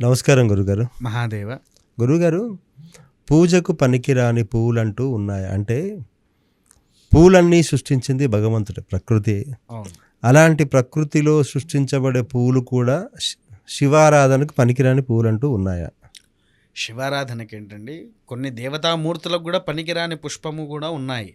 నమస్కారం గురుగారు. మహాదేవ. గురుగారు పూజకు పనికిరాని పువ్వులంటూ ఉన్నాయి. అంటే పూలన్నీ సృష్టించింది భగవంతుడే ప్రకృతి. అలాంటి ప్రకృతిలో సృష్టించబడే పువ్వులు కూడా శివారాధనకు పనికిరాని పువ్వులంటూ ఉన్నాయా? శివారాధనకి ఏంటండి కొన్ని దేవతామూర్తులకు కూడా పనికిరాని పుష్పము కూడా ఉన్నాయి.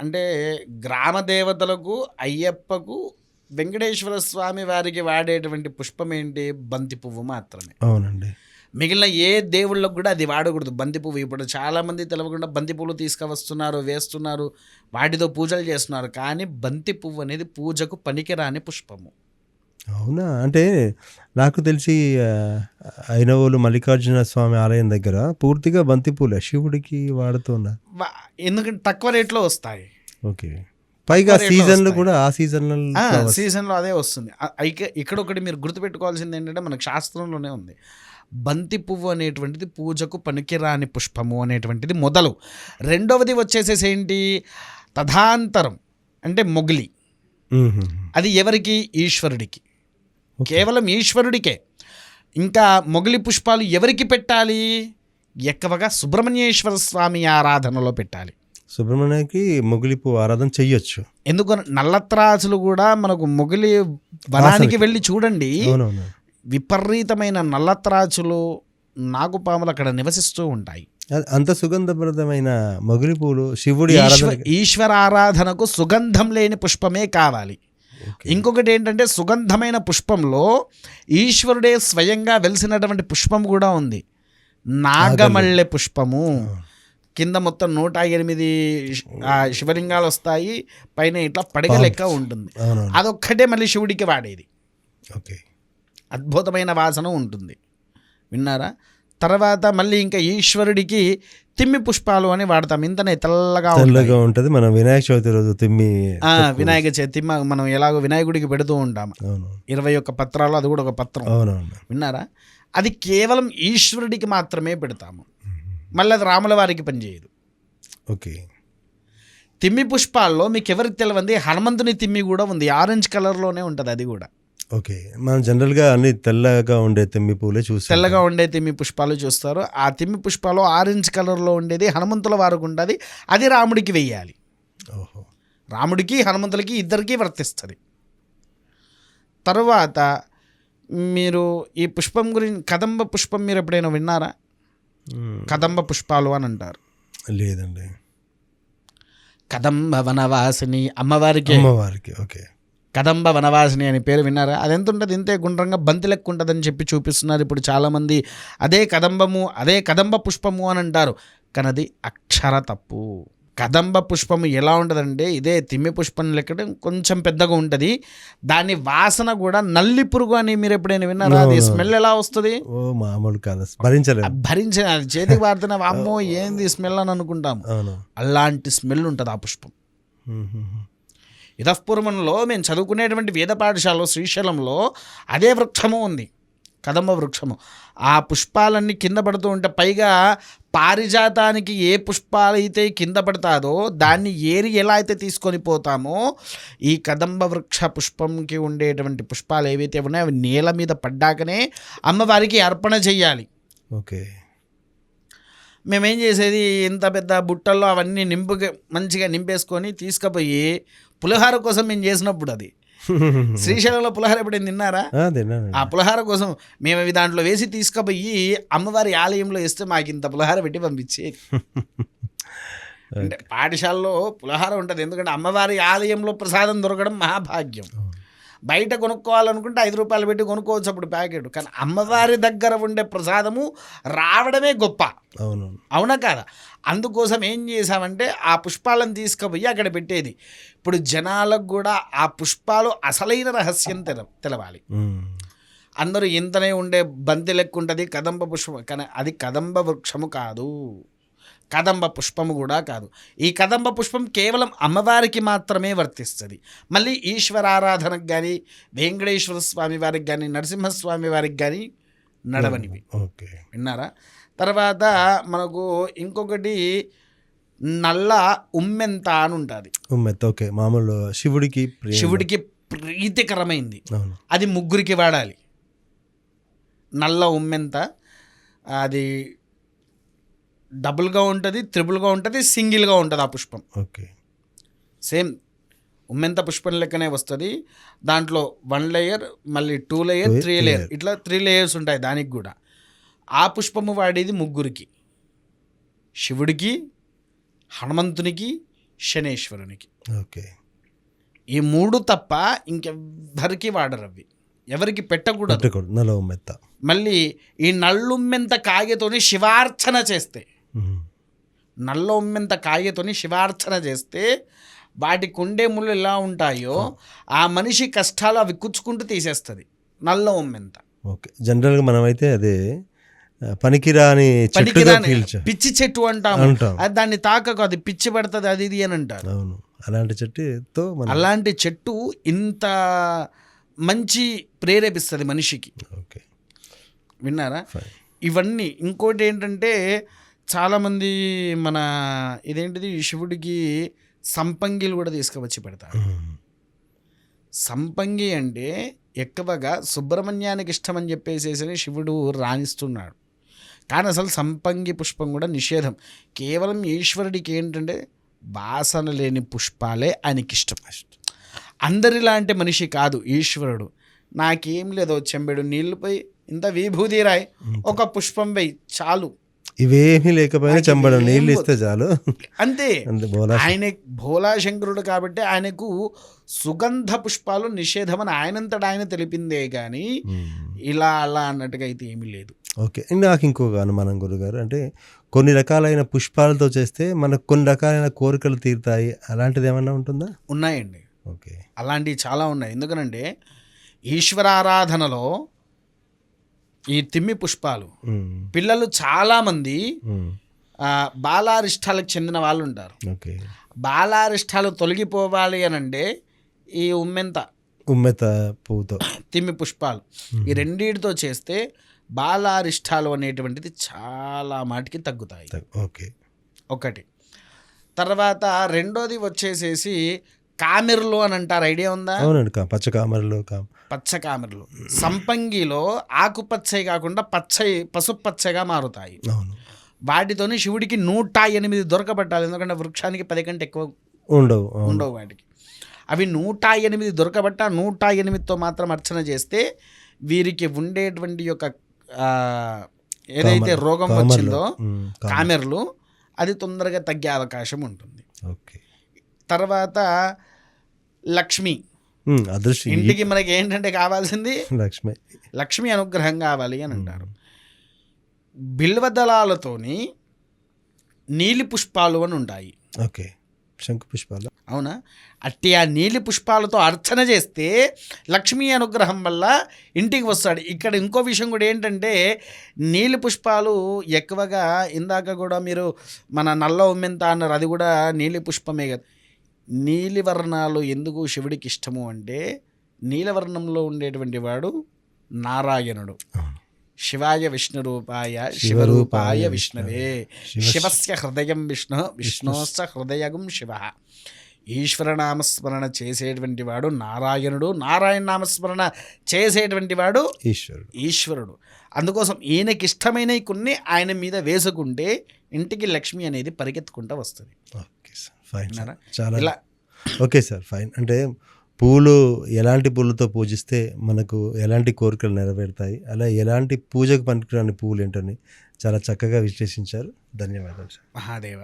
అంటే గ్రామ దేవతలకు అయ్యప్పకు వెంకటేశ్వర స్వామి వారికి వాడేటువంటి పుష్పం ఏంటి బంతి పువ్వు మాత్రమే. అవునండి. మిగిలిన ఏ దేవుళ్ళకు కూడా అది వాడకూడదు. బంతి పువ్వు ఇప్పుడు చాలామంది తెలవకుండా బంతి పువ్వులు తీసుకువస్తున్నారు వేస్తున్నారు వాటితో పూజలు చేస్తున్నారు. కానీ బంతి పువ్వు అనేది పూజకు పనికిరాని పుష్పము. అవునా? అంటే నాకు తెలిసి ఐనవోలు మల్లికార్జున స్వామి ఆలయం దగ్గర పూర్తిగా బంతిపూలే శివుడికి వాడుతున్నారు ఎందుకంటే తక్కువ రేట్లో వస్తాయి. ఓకే. పైగా సీజన్లు. కూడా ఆ సీజన్లో ఆ, సీజన్లో అదే వస్తుంది. ఇక- ఇక్కడ ఒకటి మీరు గుర్తుపెట్టుకోవాల్సింది ఏంటంటే మనకు శాస్త్రంలోనే ఉంది. బంతి పువ్వు అనేటువంటిది పూజకు పనికిరాని పుష్పము అనేటువంటిది మొదలు. రెండవది వచ్చేసేసి ఏంటి? తథాంతరం అంటే మొగిలి. అది ఎవరికి? ఈశ్వరుడికి. కేవలం ఈశ్వరుడికే. ఇంకా మొగిలి పుష్పాలు ఎవరికి పెట్టాలి? ఎక్కువగా సుబ్రహ్మణ్యేశ్వర స్వామి ఆరాధనలో పెట్టాలి. సుబ్రహ్మణ్యకి మొగిలి పువ్వు ఆరాధన చెయ్యొచ్చు. ఎందుకు నల్లత్రాసులు కూడా మనకు మొగిలి వనానికి వెళ్ళి చూడండి. విపరీతమైన నల్లత్రాచులు నాగుపాములు అక్కడ నివసిస్తూ ఉంటాయి. అంత సుగంధప్రదమైన మొగిలి పువ్వులు శివుడి ఈశ్వర ఆరాధనకు సుగంధం లేని పుష్పమే కావాలి. ఇంకొకటి ఏంటంటే సుగంధమైన పుష్పంలో ఈశ్వరుడే స్వయంగా వెలిసినటువంటి పుష్పం కూడా ఉంది. నాగమల్లె. పుష్పము. కింద మొత్తం నూట ఎనిమిది శివలింగాలు వస్తాయి పైన ఇట్లా పడగ లెక్క ఉంటుంది. అదొక్కటే మళ్ళీ శివుడికి వాడేది. ఓకే. అద్భుతమైన వాసన ఉంటుంది. విన్నారా? తర్వాత మళ్ళీ ఇంకా ఈశ్వరుడికి తిమ్మి పుష్పాలు అని వాడతాం. ఇంతనే తెల్లగా తెల్లగా ఉంటది. మనం వినాయక చవితి రోజు తిమ్మి ఆ, వినాయక చవితి తిమ్మ మనం ఎలాగో వినాయకుడికి పెడుతూ ఉంటాం. ఇరవై ఒక్క పత్రాలు అది కూడా ఒక పత్రం. విన్నారా? అది కేవలం ఈశ్వరుడికి మాత్రమే పెడతాము. మళ్ళీ అది రాముల వారికి పనిచేయదు ఓకే. తిమ్మి పుష్పాల్లో మీకు ఎవరికి తెలియంది హనుమంతుని తిమ్మి కూడా ఉంది. ఆరెంజ్ కలర్లోనే ఉంటుంది అది కూడా. ఓకే. మనం జనరల్గా అన్ని తెల్లగా ఉండే తిమ్మి పూలే చూసి తెల్లగా ఉండే తిమ్మి పుష్పాలు చూస్తారు. ఆ తిమ్మి పుష్పాలు ఆరెంజ్ కలర్లో ఉండేది హనుమంతుల వారికి ఉంటుంది. అది రాముడికి వెయ్యాలి. ఓహో. రాముడికి హనుమంతులకి ఇద్దరికీ వర్తిస్తుంది. తరువాత మీరు ఈ పుష్పం గురించి కదంబ పుష్పం మీరు ఎప్పుడైనా విన్నారా. కదంబ పుష్పాలు అని అంటారు. లేదండి. కదంబ వనవాసిని అమ్మవారికి. అమ్మవారికి ఓకే. కదంబ వనవాసిని అని పేరు విన్నారా? అది ఎంత ఉంటుంది? ఇంతే గుండ్రంగా బంతి లెక్క ఉంటుందని చెప్పి చూపిస్తున్నారు ఇప్పుడు చాలామంది. అదే కదంబము అదే కదంబ పుష్పము అని అంటారు. కానీ అది అక్షర తప్పు. కదంబ పుష్పము ఎలా ఉంటుందంటే ఇదే తిమ్మి పుష్పం లెక్క కొంచెం పెద్దగా ఉంటుంది. దాని వాసన కూడా నల్లి పురుగు అని మీరు ఎప్పుడైనా విన్నారా? అది స్మెల్ ఎలా వస్తుంది? ఓ మామూలు కాదు. భరించిన అది చేతికి వాడుతున్న అమ్మో ఏంది స్మెల్ అని అనుకుంటాం అలాంటి స్మెల్ ఉంటుంది ఆ పుష్పం. ఇదఃపూర్వంలో మేము చదువుకునేటువంటి వేద పాఠశాలలో శ్రీశైలంలో అదే వృక్షము ఉంది. కదంబ వృక్షము. ఆ పుష్పాలన్నీ కింద పడుతూ ఉంటే పైగా పారిజాతానికి ఏ పుష్పాలు అయితే కింద పడతాదో దాన్ని ఏరి ఎలా అయితే తీసుకొని పోతామో ఈ కదంబ వృక్ష పుష్పంకి ఉండేటువంటి పుష్పాలు ఏవైతే ఉన్నాయో అవి నేల మీద పడ్డాకనే అమ్మవారికి అర్పణ చెయ్యాలి. ఓకే. మేమేం చేసేది? ఇంత పెద్ద బుట్టల్లో అవన్నీ నింపుగా మంచిగా నింపేసుకొని తీసుకుపోయి పులిహార కోసం మేము చేసినప్పుడు అది శ్రీశైలంలో పులిహార ఎప్పుడైనా తిన్నారా? ఆ, పులిహార కోసం మేము అవి దాంట్లో వేసి తీసుకుపోయి అమ్మవారి ఆలయంలో వేస్తే మాకు ఇంత పులిహార పెట్టి పంపించేది అంటే పాఠశాలలో పులిహార ఉంటుంది. ఎందుకంటే అమ్మవారి ఆలయంలో ప్రసాదం దొరకడం మహాభాగ్యం. బయట కొనుక్కోవాలనుకుంటే ఐదు రూపాయలు పెట్టి కొనుక్కోవచ్చు అప్పుడు ప్యాకెట్. కానీ అమ్మవారి దగ్గర ఉండే ప్రసాదము రావడమే గొప్ప. అవునవును. అవునా కాదా? అందుకోసం ఏం చేసామంటే ఆ పుష్పాలను తీసుకుపోయి అక్కడ పెట్టేది. ఇప్పుడు జనాలకు కూడా ఆ పుష్పాలు అసలైన రహస్యం తెల తెలవాలి. అందరూ ఇంతనే ఉండే బంతి లెక్క ఉంటుంది కదంబ పుష్పం. కానీ అది కదంబ వృక్షము కాదు. కదంబ పుష్పము కూడా కాదు. ఈ కదంబ పుష్పం కేవలం అమ్మవారికి మాత్రమే వర్తిస్తుంది. మళ్ళీ ఈశ్వరారాధనకు కానీ వెంకటేశ్వర స్వామి వారికి కానీ నరసింహస్వామి వారికి కానీ నడవనివి. ఓకే. విన్నారా? తర్వాత మనకు ఇంకొకటి నల్ల ఉమ్మెంత అని ఉంటుంది. ఉమ్మెత్త ఓకే. మామూలు శివుడికి శివుడికి ప్రీతికరమైంది. అది ముగ్గురికి వాడాలి. నల్ల ఉమ్మెంత అది డబుల్గా ఉంటుంది త్రిబుల్గా ఉంటుంది సింగిల్గా ఉంటుంది ఆ పుష్పం. ఓకే. సేమ్ ఉమ్మెంత పుష్పం లెక్కనే వస్తుంది. దాంట్లో వన్ లేయర్ మళ్ళీ టూ లేయర్ త్రీ లేయర్. ఇట్లా త్రీ లేయర్స్ ఉంటాయి దానికి కూడా. ఆ పుష్పము వాడేది ముగ్గురికి. శివుడికి హనుమంతునికి శనేశ్వరునికి. ఓకే. ఈ మూడు తప్ప ఇంకెవ్వరికి వాడరు అవి. ఎవరికి పెట్టకూడదు. మళ్ళీ ఈ నల్లుమ్మెంత కాయతోని శివార్చన చేస్తే మ్మ్. నల్ల ఉమ్మెంత కాయతోని శివార్చన చేస్తే వాటి కొండే ముళ్ళు ఎలా ఉంటాయో ఆ. మనిషి కష్టాలు అవి కుచ్చుకుంటూ తీసేస్తుంది నల్ల ఉమ్మెంత. ఓకే. జనరల్గా మనమైతే అదే పనికిరాని పనికిరాని పిచ్చి చెట్టు అంటాము. అంటాం. అది దాన్ని తాకకు అది పిచ్చి పడుతుంది అది ఇది అని అంటారు. అవును. అలాంటి చెట్టుతో అలాంటి చెట్టు ఇంత మంచి ప్రేరేపిస్తుంది మనిషికి. ఓకే. విన్నారా? ఇవన్నీ. ఇంకోటి ఏంటంటే చాలామంది మన ఇదేంటిది శివుడికి సంపంగిలు కూడా తీసుకువచ్చి పెడతారు. సంపంగి అంటే ఎక్కువగా సుబ్రహ్మణ్యానికి ఇష్టం అని చెప్పేసేసి శివుడు రాణిస్తున్నాడు. కానీ అసలు సంపంగి పుష్పం కూడా నిషేధం. కేవలం ఈశ్వరుడికి ఏంటంటే వాసన లేని పుష్పాలే ఆయనకి ఇష్టం. అందరిలాంటి మనిషి కాదు ఈశ్వరుడు. నాకేం లేదో చెంబెడు నీళ్ళు పోయి ఇంత విభూతి రాయి ఒక పుష్పం వేయి చాలు. ఇవేమీ లేకపోయినా చెంబడం నీళ్ళు. ఇస్తే చాలు. అంతే. ఆయన భోలాశంకరుడు కాబట్టి ఆయనకు సుగంధ పుష్పాలు నిషేధం అని ఆయనంతట ఆయన తెలిపిందే కానీ. ఇలా అలా అన్నట్టుగా అయితే ఏమీ లేదు. ఓకే. నాకు ఇంకొక అనుమానం గురుగారు. అంటే కొన్ని రకాలైన పుష్పాలతో చేస్తే మనకు కొన్ని రకాలైన కోరికలు తీరుతాయి. అలాంటిది ఏమన్నా ఉంటుందా? ఉన్నాయండి. ఓకే. అలాంటివి చాలా ఉన్నాయి. ఎందుకనంటే ఈశ్వరారాధనలో ఈ తిమ్మి పుష్పాలు. పిల్లలు చాలామంది బాలారిష్టాలకు చెందిన వాళ్ళు ఉంటారు ఓకే. బాలారిష్టాలు తొలగిపోవాలి అని అంటే ఈ ఉమ్మెంత ఉమ్మెత పువ్వుతో. తిమ్మి పుష్పాలు. ఈ రెండింటితో చేస్తే బాలారిష్టాలు అనేటువంటిది చాలా మాటికి తగ్గుతాయి. ఓకే. ఒకటి. తర్వాత రెండోది వచ్చేసేసి కామెర్లు అని అంటారు. ఐడియా ఉందా? అవునండి కా పచ్చ కామరలు పచ్చ కామెర్లు సంపంగిలో ఆకుపచ్చయి కాకుండా పచ్చయి పసుపు పచ్చగా మారుతాయి వాటితోని శివుడికి నూట ఎనిమిది దొరకబట్టాలి ఎందుకంటే వృక్షానికి పది కంటే ఎక్కువ ఉండవు ఉండవు వాటికి అవి నూట ఎనిమిది దొరకబట్ట నూట ఎనిమిదితో మాత్రం అర్చన చేస్తే వీరికి ఉండేటువంటి యొక్క ఏదైతే. రోగం. వచ్చిందో. కామర్లు. అది తొందరగా తగ్గే అవకాశం ఉంటుంది ఓకే తర్వాత లక్ష్మి. అదృష్టి. ఇంటికి మనకి ఏంటంటే కావాల్సింది లక్ష్మి. లక్ష్మి అనుగ్రహం కావాలి అని అంటారు. బిల్వదళాలతోని నీలి పుష్పాలు అని ఉంటాయి. ఓకే. శంకు పుష్పాలు. అవునా? అట్టి ఆ నీలి పుష్పాలతో అర్చన చేస్తే లక్ష్మీ అనుగ్రహం వల్ల ఇంటికి వస్తాడు. ఇక్కడ ఇంకో విషయం కూడా ఏంటంటే నీలి పుష్పాలు ఎక్కువగా ఇందాక కూడా మీరు మన నల్ల ఉమ్మెంత అన్నారు. అది కూడా నీలి పుష్పమే కదా. నీలి వర్ణాలు ఎందుకు శివుడికి ఇష్టము అంటే నీలవర్ణంలో ఉండేటువంటి వాడు నారాయణుడు. శివాయ విష్ణు రూపాయ శివరూపాయ విష్ణవే. శివ- శివస్య హృదయం విష్ణు విష్ణోస్య హృదయగం శివ. ఈశ్వర నామస్మరణ చేసేటువంటి వాడు నారాయణుడు. నారాయణ నామస్మరణ చేసేటువంటి వాడు ఈశ్వరుడు. ఈశ్వరుడు. అందుకోసం ఈయనకి ఇష్టమైనవి కొన్ని ఆయన మీద వేసుకుంటే ఇంటికి లక్ష్మి అనేది పరిగెత్తుకుంటూ వస్తుంది. ఫైన్? చాలా ఇలా ఓకే సార్ ఫైన్ అంటే పూలు ఎలాంటి పూలతో పూజిస్తే మనకు ఎలాంటి కోరికలు నెరవేరుతాయి? అలా ఎలాంటి పూజకు పనికిరాని పూలు ఏంటని చాలా చక్కగా విశ్లేషించారు. ధన్యవాదాలు సార్ మహాదేవ.